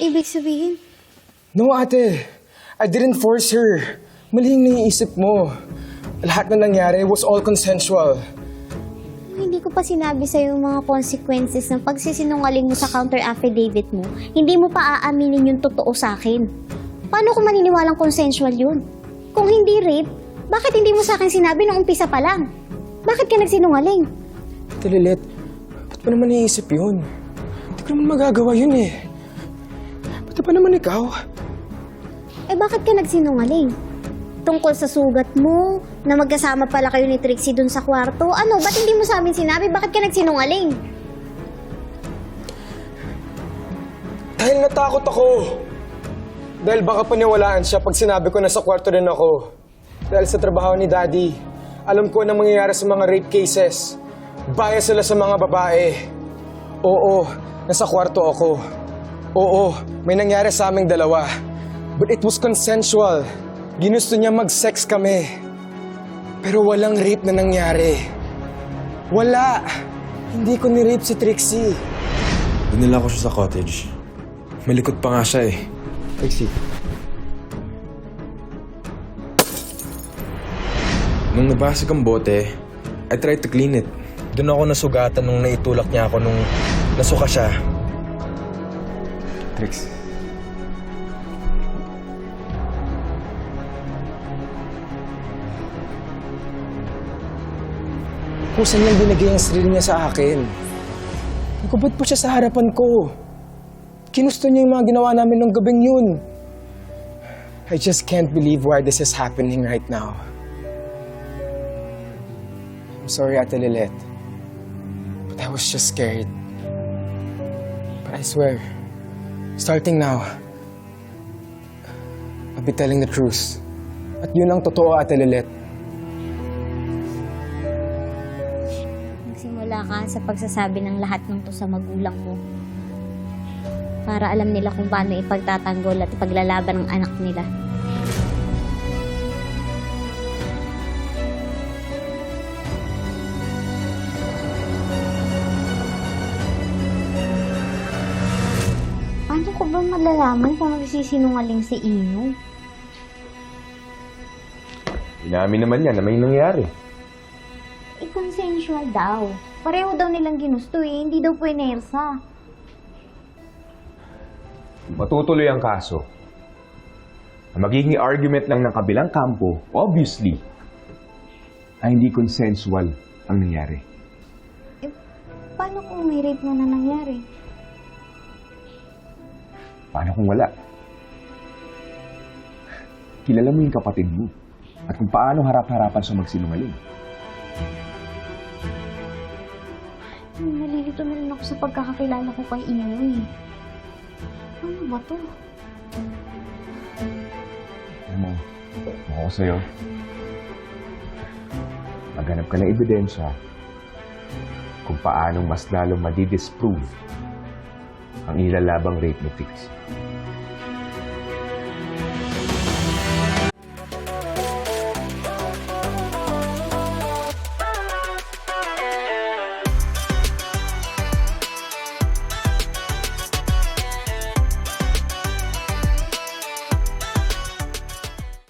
Ibig sabihin, No, ate. I didn't force her. Mali yung naiisip mo. Lahat na nangyari was all consensual. hindi ko pa sinabi sa yung mga consequences ng pagsisinungaling mo sa counter affidavit mo. Hindi mo pa aaminin yung totoo sa akin. Paano ko maniniwalang consensual yun? Kung hindi rape, bakit hindi mo sa akin sinabi nung umpisa pa lang? Bakit ka nagsinungaling? Ate Lilet, ba't mo naman naiisip yun? Hindi ko naman magagawa yun eh. Pati pa naman ikaw? Eh bakit ka nagsinungaling? Tungkol sa sugat mo, na magkasama pala kayo ni Trixie dun sa kwarto. Ano, ba't hindi mo sa amin sinabi? Bakit ka nagsinungaling? Dahil natakot ako. Dahil baka paniwalaan siya pag sinabi ko na sa kwarto rin ako. Dahil sa trabaho ni Daddy, alam ko na mangyayari sa mga rape cases. Bias sila sa mga babae. Oo, nasa kwarto ako. Oo, may nangyari sa aming dalawa. But it was consensual. Ginusto niya mag-sex kami. Pero walang rape na nangyari. Wala! Hindi ko ni-rape si Trixie. Dinala ko siya sa cottage. May likod pa nga siya eh. Trixie, Nung nabasag ang bote, I tried to clean it. Doon ako nasugatan nung naitulak niya ako nung nasuka siya. Trix. Kung saan niyang binigay ang sarili niya sa akin. Nagkubad po siya sa harapan ko. Kinusto niya yung mga ginawa namin nung gabing yun. I just can't believe why this is happening right now. I'm sorry, Ate Lilet. But I was just scared. But I swear, Starting now, I'll be telling the truth. At yun ang totoo, Ate Lilet. Magsimula ka sa pagsasabi ng lahat ng to sa magulang mo. Para alam nila kung paano ipagtatanggol at ipaglalaban ng anak nila. Ba malalaman kung nagsisinungaling si Ino? Inamin naman niya na may nangyari. Eh, consensual daw. Pareho daw nilang ginusto eh, hindi daw puwenersa. Matutuloy ang kaso. Ang magiging argument lang ng kabilang kampo, obviously, ay hindi consensual ang nangyari. Eh, paano kung may rape na na nangyari? Paano kung wala? Kilala mo yung kapatid mo at kung paano harap-harapan sa magsinungaling. Nalilito na rin ako sa pagkakakilala ko kay Ino eh. Ano ba to? Alam mo, ako sa'yo, maghanap ka ng ebidensya kung paanong mas lalong madidisprove ang ilalabang rape ni Fix.